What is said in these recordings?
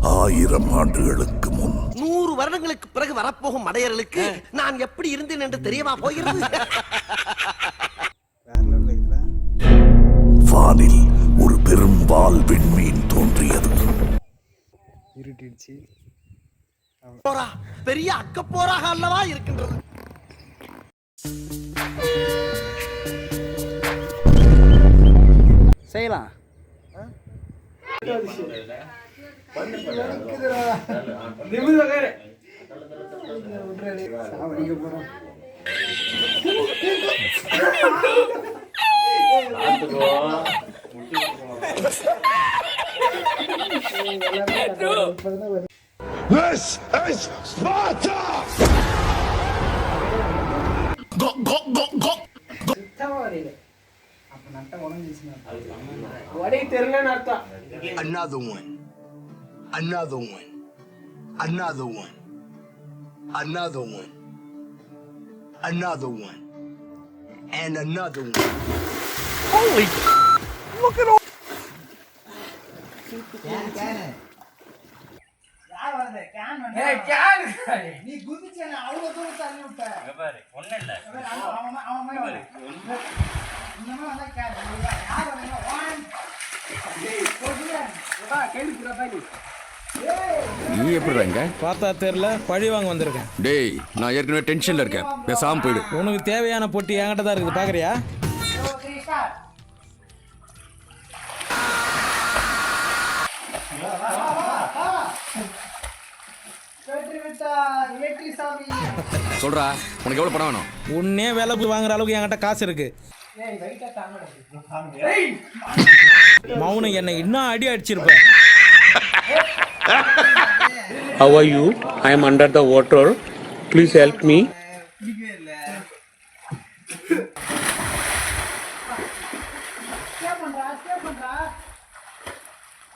ஆயிரம் ஆண்டுகளுக்கு முன். நூறு வருடங்களுக்கு பிறகு வரப்போகும் மடையர்களுக்கு நான் எப்படி இருந்தேன் என்று தெரியவா போகிறது? வானில் ஒரு பெரும் வால் விண்மீன் தோன்றியது. இருட்டிடுச்சு. போரா பெரிய அக்க போராக அல்லவா இருக்கின்றது? செய்யலாம். This is Sparta! Go, go, go, go! Another one. Another one. Another one. Another one. Another one. And another one. நீ குதிச்சு அவ்வளவு தூரம் தள்ளி விட்ட அவன் அவன் அவன் வர. இன்னுமே வந்தா கேளு. யார்? நீ. எப்படி இங்க? பார்த்தா தெரில பழி வாங்க வந்திருக்கேன். டேய் நான் ஏற்கனவே டென்ஷன்ல இருக்கேன். பேசாம போயிடு. உனக்கு தேவையான பொட்டி என்கிட்ட தான் இருக்குது சாமி சொல்றா உனக்கு எவ்வளவு பணம் வேணும்? உன்னே வேலை போய் வாங்குற அளவுக்கு என்கிட்ட காசு இருக்கு. மௌனம் என்னை இன்னும் அடி அடிச்சிருப்ப How are you? I am under the water. Please help me.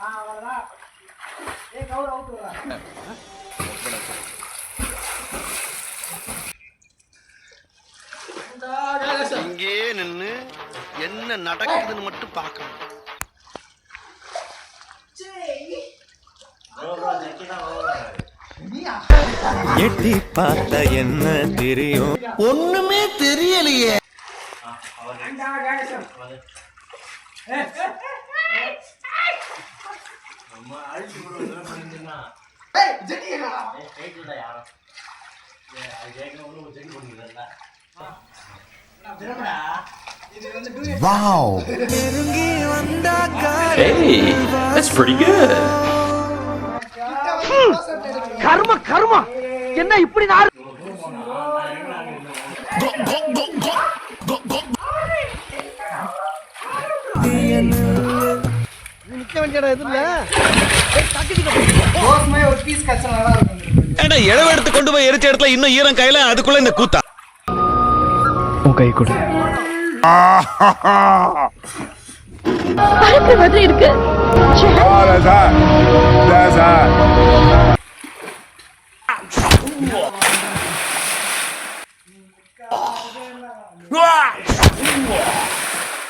ஆ அவ்வளவுதான் ஏய் கவுர் அவுட் வரா இங்கே நின்னு என்ன நடக்குதுன்னு மட்டும் பார்க்கணும் எட்டி பார்த்த என்ன தெரியும் ஒண்ணுமே தெரியலையே கர்ம கர்மா என்ன இப்படி நார் எதுல ரோஸ் மாதிரி ஒரு பீஸ் கச்சா நல்லா இருக்கும். ஏடா இழவு எடுத்து கொண்டு போய் எரிச்ச இடத்துல இன்னும் ஈரம் கையில அதுக்குள்ள இந்த கூத்தா? பறக்கிற மாதிரி இருக்கு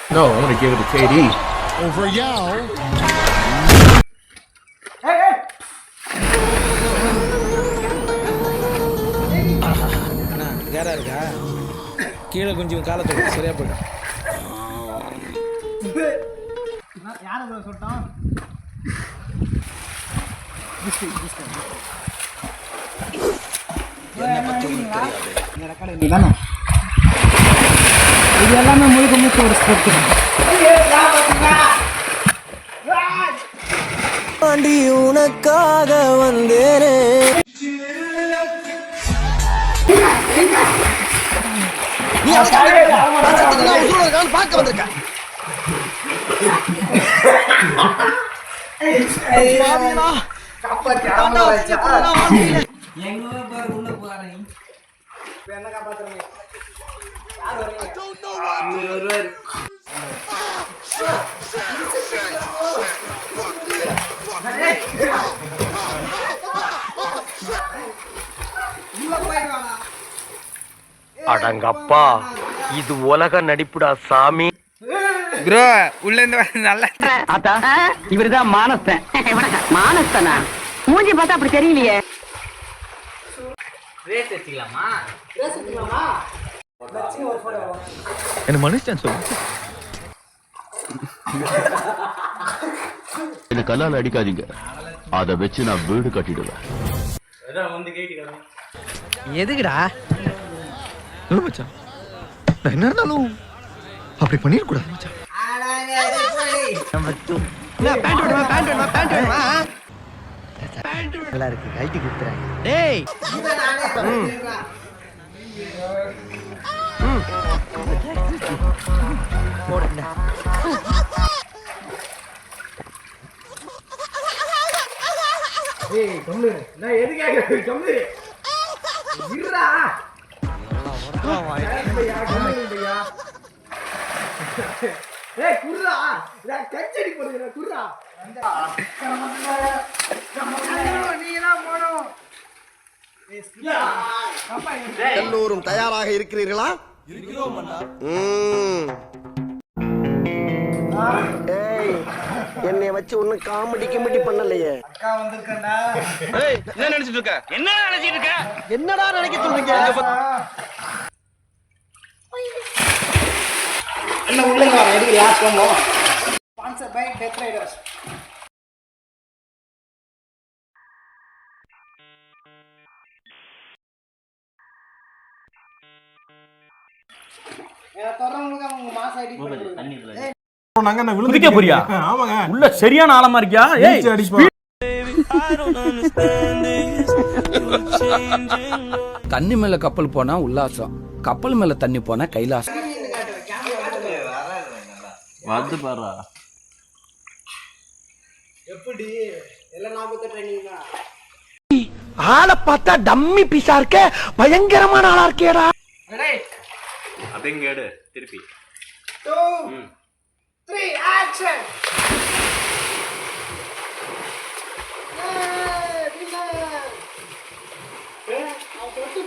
No, I want to give it to KD. அண்ணா கீழே கொஞ்சம் காலத்தோட சரியா போயிடும். யார் சொல்லிட்டான் இது எல்லாமே முழுக்க முழுக்க ஒரு ஸ்போர்ட் ஆண்டி உனக்காக வந்தேனே. உள்ள போறாங்க என்ன காப்பாத்துறீங்க யார் வரீங்க அடங்கப்பா. இது உலக நடிப்புடா சாமி. Bro, உள்ள இருந்து நல்ல இவருதான் மானஸ்தன். மானஸ்தனா? மூஞ்சி பார்த்தா அப்படி தெரியலையே. என்ன மனுஷன் சொல்லு. என்ன கல்லால் அடிக்காதீங்க. அதை வச்சு நான் வீடு கட்டிடுவேன். எதுக்குடா? மச்சான்? நான் என்ன இருந்தாலும் அப்படி பண்ணிடக்கூடாது மச்சான். நல்லா இருக்கு கைட்டி கொடுத்துறாங்க டேய்! போடுங்க ஏய் கம்மு நான் எது கேக்குறேன்? கம்மு இருடா. ஏய் குர்ரா நான் கச்சடி போடுறேன் குர்ரா நீ தான் போணும் எல்லோரும் தயாராக இருக்கிறீர்களா? ம். ஏய் என்னை வச்சு ஒன்னும் காமெடி கிமெடி பண்ணலையே. என்ன நினைச்சிட்டு இருக்க? என்ன நினைச்சிட்டு இருக்க? என்னடா நினைக்க சொல்றீங்க? என்ன உள்ள வா எதுக்கு லாஸ்ட் பண்ணுவோம் ஸ்பான்சர் பை டெத் ரைடர்ஸ் குதிக்க போறியா? ஆமாங்க. உள்ள சரியான ஆழமா இருக்கியா? ஏய் தண்ணி மேல கப்பல் போனா உல்லாசம். கப்பல் மேல தண்ணி போனா கைலாசம். எப்படி? எல்லாம் நாற்பத்தி ட்ரைனிங் தான் ஆளை பார்த்தா டம்மி பீஸா இருக்க பயங்கரமான ஆளா இருக்கேடா. அப்படிங்க திருப்பி. டூ த்ரீ ஆக்ஷன்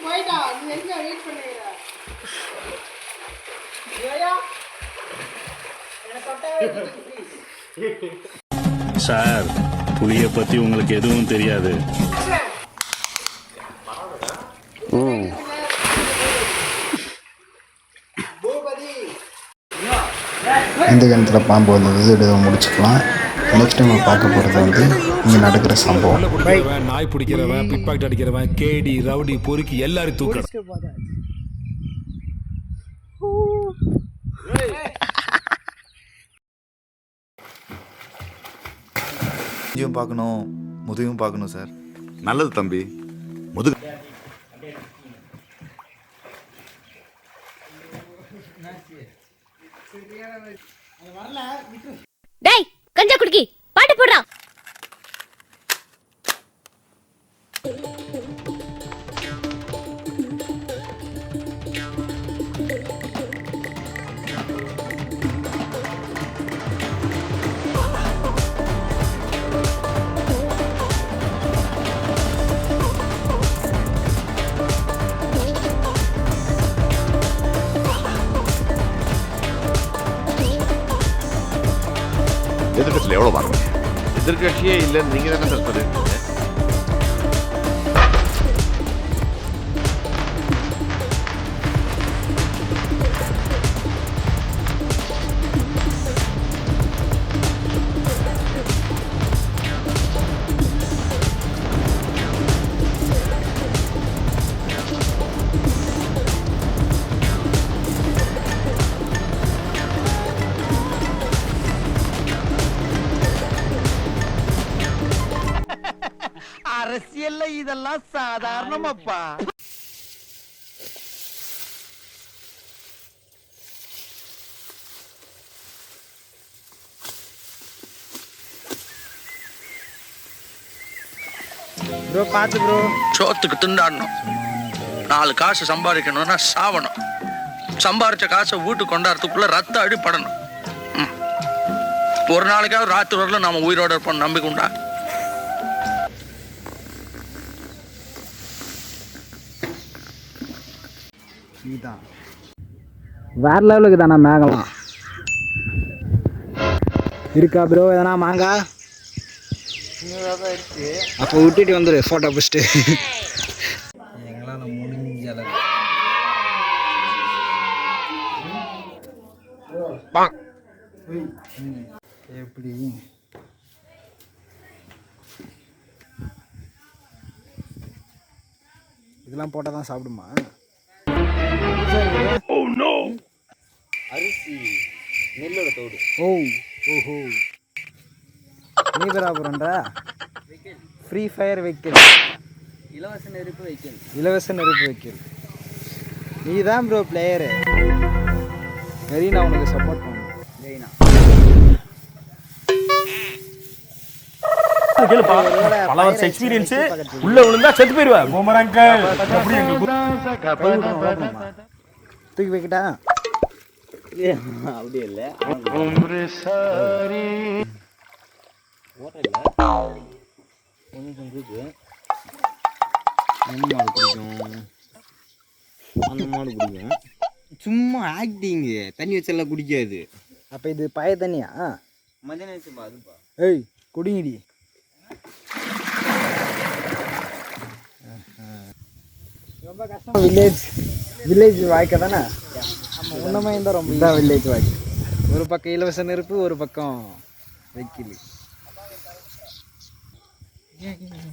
போயிட்டான் நீ எங்க வெயிட் பண்ணுகிற ஏயா என்ன தொட்டவே ப்ளீஸ் சார் புலிய பத்தி உங்களுக்கு எதுவும் தெரியாது. பூபதி எந்த கிணத்துல பாம்பு வந்தது இதை முடிச்சுக்கலாம். நெக்ஸ்ட் நம்ம பார்க்க போகிறது வந்து இங்கே நடக்கிற சம்பவம். நாய் பிடிக்கிறவன் பிக் பாக்கெட் அடிக்கிறவன் கேடி ரவுடி பொறுக்கி எல்லாரும் தூக்கணும் இங்கேயும் பார்க்கணும் முதுகும் பார்க்கணும் சார். நல்லது தம்பி. முதுகு. டேய் கஞ்சா குடுக்கி. பாட்டு போடுறா. ഇല്ല നീ തന്നെ നിർത്തത് இதெல்லாம் சாதாரணமாப்பா ப்ரோ பார்த்து ப்ரோ சோத்துக்கு திண்டாடணும் நாலு காசு சம்பாதிக்கணும்னா சாவணும் சம்பாரிச்ச காசை வீட்டுக்கு கொண்டாடுறதுக்குள்ள ரத்த அடிப்படணும். ஒரு நாளைக்காவது ராத்திரி வரல நாம உயிரோட இருப்போம் நம்பிக்கை உண்டா வேற லெவலுக்கு தானே மேகலாம் இருக்கா ப்ரோ எதனா மாங்கா? அப்போ விட்டுட்டு வந்துடு ஃபோட்டோ பிடிச்சிட்டு எங்களால் முடிஞ்ச அளவு எப்படி? இதெல்லாம் போட்டால் தான் சாப்பிடுமா? ஓ ஓஹோ. நீ பேராபுரம்டா ஃப்ரீ ஃபயர் வைக்கல் இலவச நெருப்பு வைக்கல் இலவச நெருப்பு வைக்கல் நீ தான் ப்ரோ பிளேயரு சரி நான் உனக்கு சப்போர்ட் பண்ணுவேன் பல வருஷம் எக்ஸ்பீரியன்ஸ் உள்ள விழுந்தா செத்து போயிருவேன் தூக்கி வைக்கிட்டா அப்படி இல்லை. மாடு பிடிக்கும். அந்த மாடு பிடிக்கும். சும்மா ஆக்டிங்கு தண்ணி வச்செல்லாம் குடிக்காது. அப்போ இது பய தண்ணியா? மதியானம் வச்சு அதுப்பா ஏய் குடிங்கடி. ரொம்ப கஷ்டம். வில்லேஜ் வில்லேஜ் வாய்க்கை தானே? உன்னமே இருந்தால் ரொம்ப இதான் வில்லேஜ் வாய்க்கு. ஒரு பக்கம் இலவச நெருப்பு ஒரு பக்கம் வைக்கில்.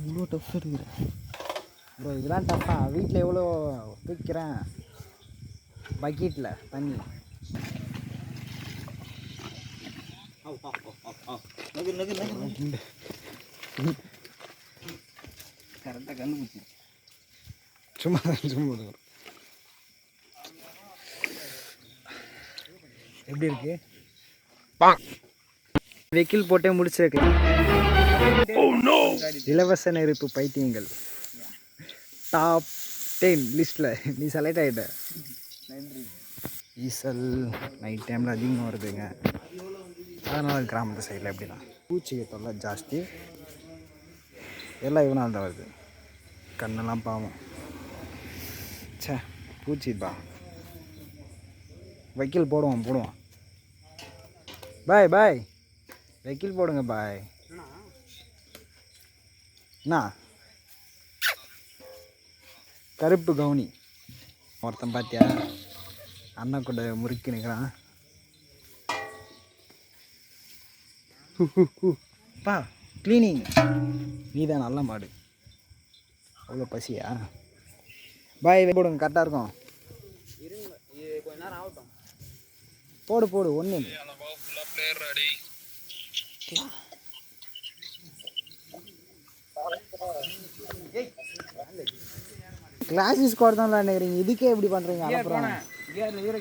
இவ்வளோ டஃப் இருக்குது ப்ரோ இதெல்லாம் டஃப்பா வீட்டில் எவ்வளோ தூக்கிறேன்? பக்கெட்டில் தண்ணி. கரெக்டாக கண்டுபிடிச்சி சும்மா சும்மா தான். எப்படி இருக்கு? வெக்கில் போட்டே முடிச்சிருக்கலாம் இலவச நெருப்பு பைத்தியங்கள். டாப் டென் லிஸ்ட்டில் நீ செலக்ட் ஆகிட்ட ஈசல் நைட் டைமில் அதிகமாக வருதுங்க. அதனால் கிராமத்து சைடில் எப்படி தான் பூச்சிக்கு தொல்லை ஜாஸ்தி. எல்லாம் இவனால் தான் வருது. கண்ணெல்லாம் பாவம். ச்சே பூச்சிப்பா. வைக்கல் போடுவோம் போடுவோம். பாய் பாய். வைக்கல் போடுங்க பாய். என்ன கருப்பு கவுனி. ஒருத்தன் பார்த்தியா அண்ணன் கூட முறுக்கி நிற்கிறான் பா க்ளீனிங் நீ தான் நல்ல மாடு. அவ்வளோ பசியா? பாய் போடுங்க கரெக்டாக இருக்கும். போடு போடு ஒன்று கிளாஸ் ஸ்கோர் தான் விளையாண்டுக்கிறீங்க இதுக்கே எப்படி பண்ணுறீங்க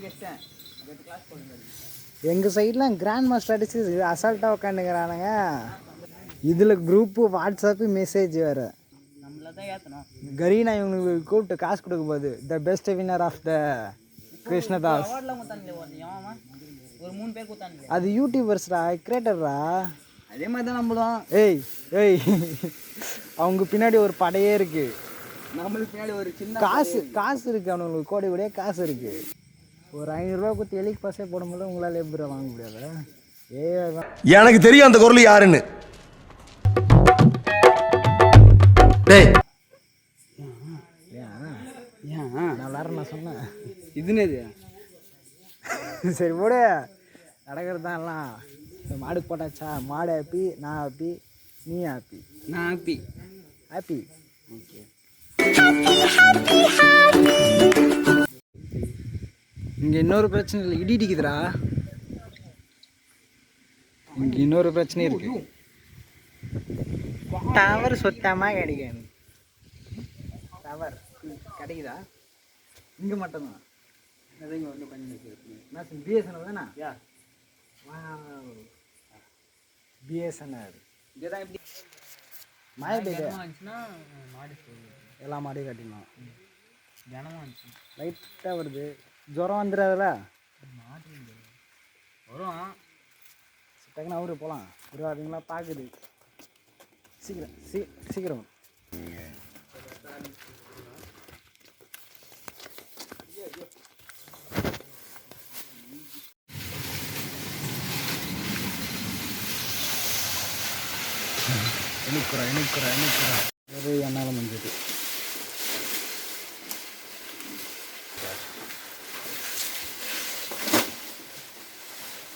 கெஸ்ட்டேன் எங்கள் சைட்லாம் கிராண்ட் மாஸ்டர் அடிச்சு அசால்ட்டாக உட்காந்துக்கிறானுங்க இதில் குரூப்பு வாட்ஸ்அப்பு மெசேஜ் வேறு. தான் ஏற்றணும் கரீனா இவங்களுக்கு கூப்பிட்டு காசு கொடுக்க போகுது the best winner of the Krishnadas ஒரு மூணு பேர் கொடுத்தாங்களே அது யூடியூபர்ஸ்டா கிரியேட்டர்ரா அதே மாதிரி தான் நம்மளும். ஏய் ஏய். அவங்க பின்னாடி ஒரு படையே இருக்கு. நம்மளுக்கு பின்னாடி ஒரு சின்ன காசு காசு இருக்கு அவனுங்களுக்கு கோடி கோடியே காசு இருக்கு. ஒரு ஐநூறுரூவா கொடுத்து எலிக்கு பசே போட முடியல உங்களால் எப்படி வாங்க முடியாது? ஏ எனக்கு தெரியும் அந்த குரல் யாருன்னு. டேய் ஏன் நான் சொன்னேன். இதுன்னு இது சரி போடு நடக்கிறது தான் எல்லாம் மாடுக்கு போட்டாச்சா மாடு ஹாப்பி நான் ஹாப்பி நீ ஹாப்பி நான் ஹாப்பி ஹாப்பி இங்கே இன்னொரு பிரச்சனை இல்லை. இடி இடிக்குதுடா. இங்கே இன்னொரு பிரச்சனை இருக்கு. டவர் சுத்தமாக கிடைக்காது. டவர். கிடைக்குதா? இங்கே மட்டும்தான். நான் பிஎஸ்என்எல் தானே? யா. பிஎஸ்என்எல் இதுதான் எப்படி மழை பெய்யுது. வந்துச்சுன்னா மாடி எல்லா மாடையும் கட்டிடலாம் தினமும் வந்துச்சு லைட்டாக வருது. ஜுரம் வந்துடாதுல வரும். டக்குன்னு அவரு போகலாம் ஒரு அதுங்களா பார்க்குது சீக்கிரம் சீ சீக்கிரம். இனிக்குறா இனிக்குறா இனிக்குறா ஒரு என்னால் முடிஞ்சது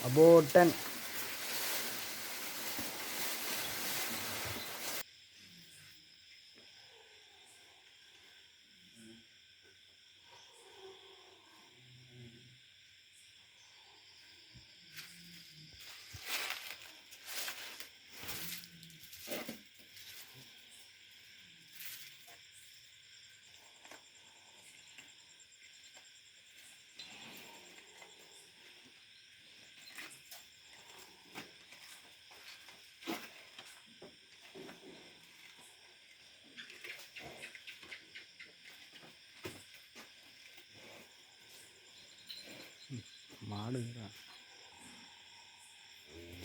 அபோட்டன் மாடுங்கிறா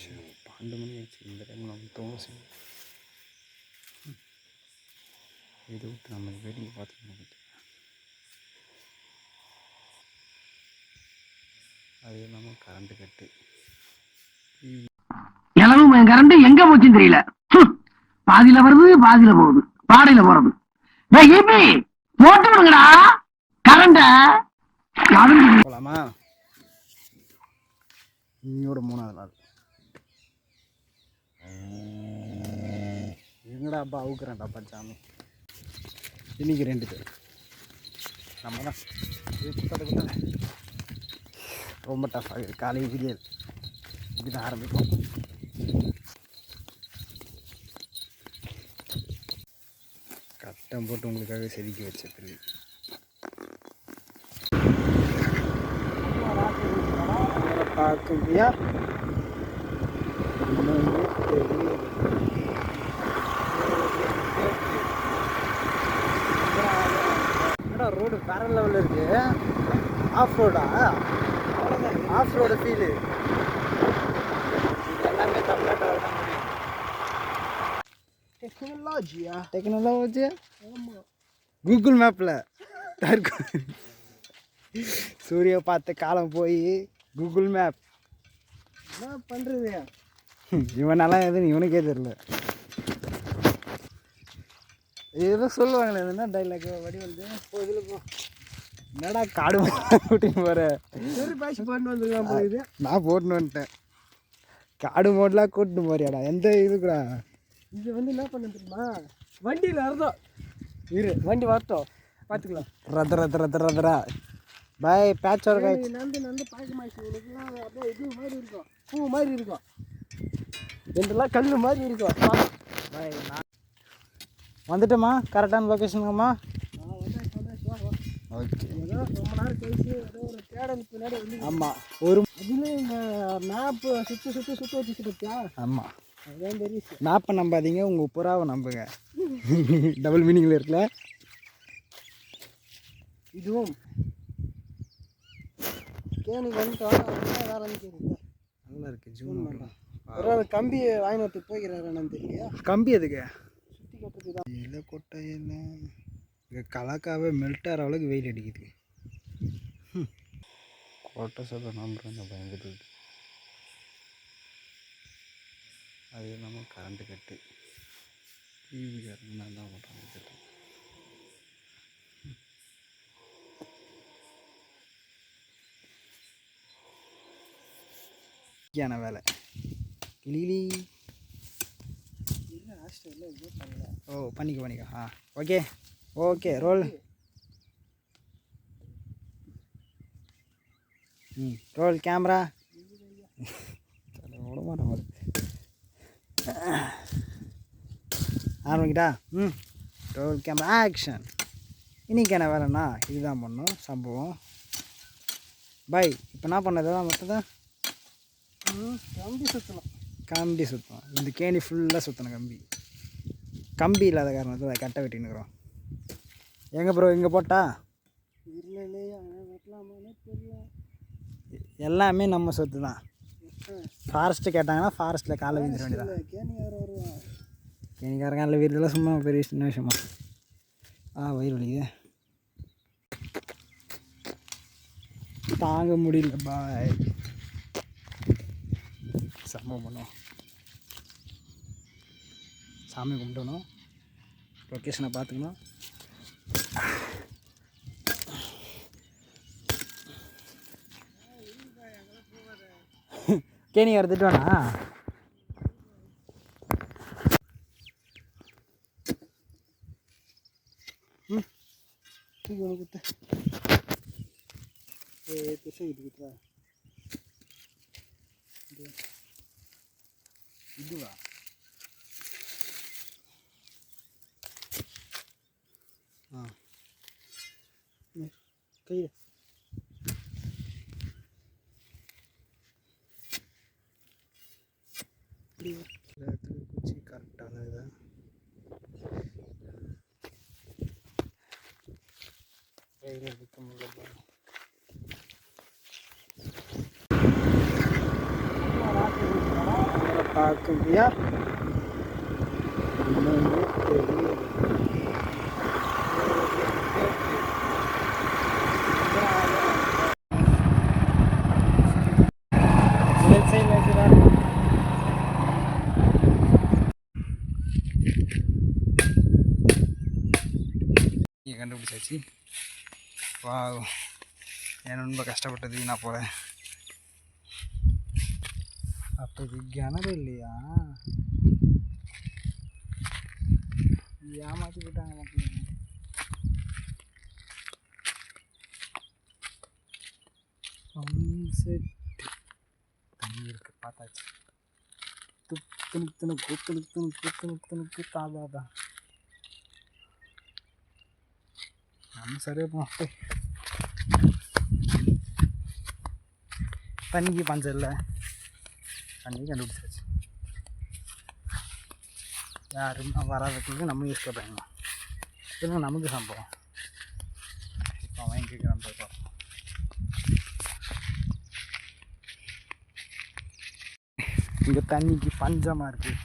சரி பன்னெண்டு மணி ஆச்சு. இந்த டைமில் நம்ம தோசை. இதை விட்டு நம்ம வேடிக்கை பார்த்துக்கணும் அது இல்லாமல் கரண்ட்டு கட்டு. இளவு கரண்ட் எங்க போச்சுன்னு தெரியல. பாதியில வருது பாதியில போகுது. பாடையில போறது. போட்டு விடுங்கடா. கரண்ட போகலாமா இன்னொரு மூணாவது நாள். எங்கடா அப்பா அவுக்குறேன்டாப்பா சாமி இன்னைக்கு ரெண்டு பேர். நம்ம தான் இது குத்தாத குத்தாத ரொம்ப டஃப் ஆகுது காலையில் விடியல். இப்படி தான் ஆரம்பிக்கும் கட்டம் போட்டு உங்களுக்காக செதுக்கி வச்ச ஐயா என்னடா ரோடு வேற லெவலில் இருக்கு? ஆஃப் ரோடா ஆஃப் ரோடு ஃபீலு எல்லாமே தமிழ்நாட்டில் தான் டெக்னாலஜியா டெக்னாலஜியா கூகுள் மேப்பில் சூரிய பார்த்த காலம் போய் கூகுள் மேப் என்ன பண்ணுறது இவனெல்லாம் எதுன்னு இவனுக்கே தெரில ஏதோ சொல்லுவாங்களே என்ன டைலாக் வடிவல்து போ இதில் போ. என்னடா காடு கூட்டின்னு போகிற சரி பாய்ச்சி போட்டு வந்துருக்கலாம் போகுது நான் போட்டுன்னு வந்துட்டேன். காடு மோட்லாம் கூட்டின்னு போறியாடா எந்த இதுக்குடா? இது வந்து என்ன பண்ண தெரியுமா? வண்டியில் அர்த்தம் இரு வண்டி வரட்டும். பார்த்துக்கலாம் ரத ரத ரத ரதரா. பாய் பேட்ச் ஒர்க் ஆயிடுச்சு நந்து நந்து பாய்க்க மாய்ச்சி உனக்குலாம் அப்படியே இது மாதிரி இருக்கும். பூ மாதிரி இருக்கும். ரெண்டுலாம் கல் மாதிரி இருக்கும். பாய் நான் வந்துட்டோமா கரெக்டான லொக்கேஷனுங்கம்மா ஓகே ரொம்ப நேரம் கழிச்சு ஏதோ ஒரு தேடல் பின்னாடி வந்து ஆமாம் ஒரு அதுலேயும் இந்த மேப்பு சுற்றி சுற்றி சுற்றி வச்சு பார்த்தியா ஆமாம் அதுதான் தெரியும் மேப்பை நம்பாதீங்க உங்கள் புறாவை நம்புங்க. டபுள் மீனிங்கில் இருக்குல்ல? இதுவும் கேணி வந்துட்டோம் வேலை தெரியுது நல்லா இருக்கு ஜூன் ஒரு கம்பி வாங்கினத்து போய்கிறாரு என்னன்னு தெரியலையா? கம்பி எதுக்கு? சுற்றி கட்டுறது தான். இல்லை கொட்டை இல்லை இங்கே கலக்காவே மெல்ட் ஆகிற அளவுக்கு வெயில் அடிக்குது. கோட்டை சொல்ல நம்புறேன் பயந்துட்டு அது இல்லாமல் கரண்ட்டு கட்டு டிவி கரண்ட் நான் தான் பண்ணுறாங்க முக்கியமான வேலை. கிளி ஓ பண்ணிக்க பண்ணிக்க. ஆ ஓகே. Okay roll. ம் ரோல் கேமரா. விட மாட்டேன் ஆரம்பிக்கிட்டா? ம் ரோல் கேமரா ஆக்ஷன். இன்னைக்கு என்ன வேலைண்ணா இதுதான் பண்ணோம் சம்பவம். பாய் இப்போ என்ன பண்ணது மொத்தம் தான் கம்பி சுற்றணும் கம்பி சுற்றணும் இந்த கேணி ஃபுல்லாக சுற்றணும் கம்பி. கம்பி இல்லாத காரணத்தில் அதை கட்டை வெட்டினுக்குறோம் எங்கே ப்ரோ இங்கே போட்டா? எல்லாமே நம்ம சொத்து தான். ஃபாரஸ்ட்டு கேட்டாங்கன்னா ஃபாரஸ்ட்டில் காலை வீந்துட வேண்டியதான் கேணிக்காரங்க இல்லை வீரதெல்லாம் சும்மா பெரிய சின்ன விஷயமா. ஆ வயிறு வலிக்குது. தாங்க முடியல பாய் சம்பவம் பண்ணுவோம் சாமி கும்பிடணும். லொக்கேஷனை பார்த்துக்கணும். கேணி எடுத்துட்டு வேணா? ம். தூக்கி ஒன்று குத்து ஏ பெருசாக இது குத்துவா দিবা பார்க்க முடியா என்னன்னு தெரியல சரி சரி வச்சுடா நீ கண்டுபிடிச்சாச்சு வா என் ரொம்ப கஷ்டப்பட்டது நான் போகிறேன் அப்போ இது கிணறு இல்லையா ஏமாற்றி விட்டாங்க மக்கள் செட் தண்ணி இருக்கு பார்த்தாச்சு துப்பு துணு துணு குத்து துணு தாதாதான் நம்ம சரியா போவோம் தண்ணிக்கு பஞ்சம் இல்லை தண்ணி கண்டுபிடிச்சாச்சு யாரும் வராததுக்கு நம்ம யூஸ் பண்ணுறாங்க திரும்ப நமக்கு சம்பவம். இப்போ அவன் பார்ப்போம் இங்கே தண்ணிக்கு பஞ்சமாக இருக்குது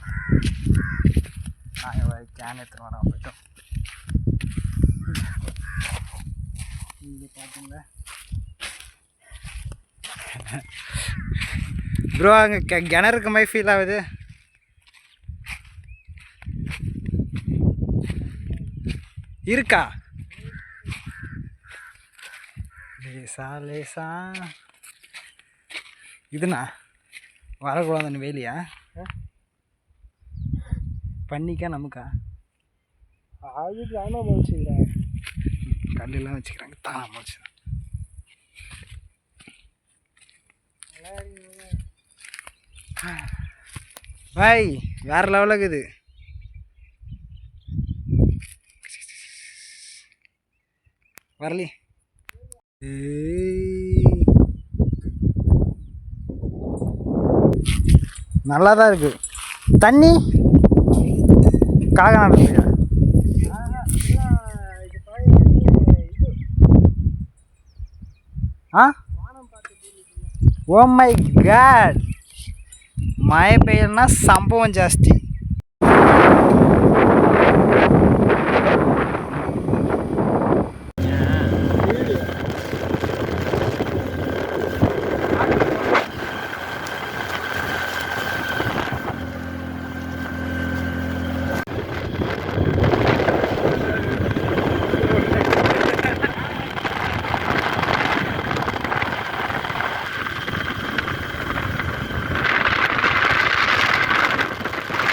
நாங்கள் கேன் எடுத்துகிட்டு வரோம் போயிட்டோம் இங்கே பார்த்தீங்களா ப்ரோ அங்கே கெ கிணறு இருக்க மாதிரி ஃபீல் ஆகுது. இருக்கா? லேசா லேசா. இதுண்ணா? வரக்கூடாதுன்னு வேலியா பண்ணிக்கா நமக்கா. அது தானே முடிச்சுக்கிறேன் கல்லெல்லாம் வச்சுக்கிறாங்க தானா முடிச்சு பாய் வேறு லெவலுக்கு இது வரலி. நல்லா தான் இருக்கு. தண்ணி? காக இல்லையா ஆ? Oh my God. மழை பெய்யலன்னா சம்பவம் ஜாஸ்தி.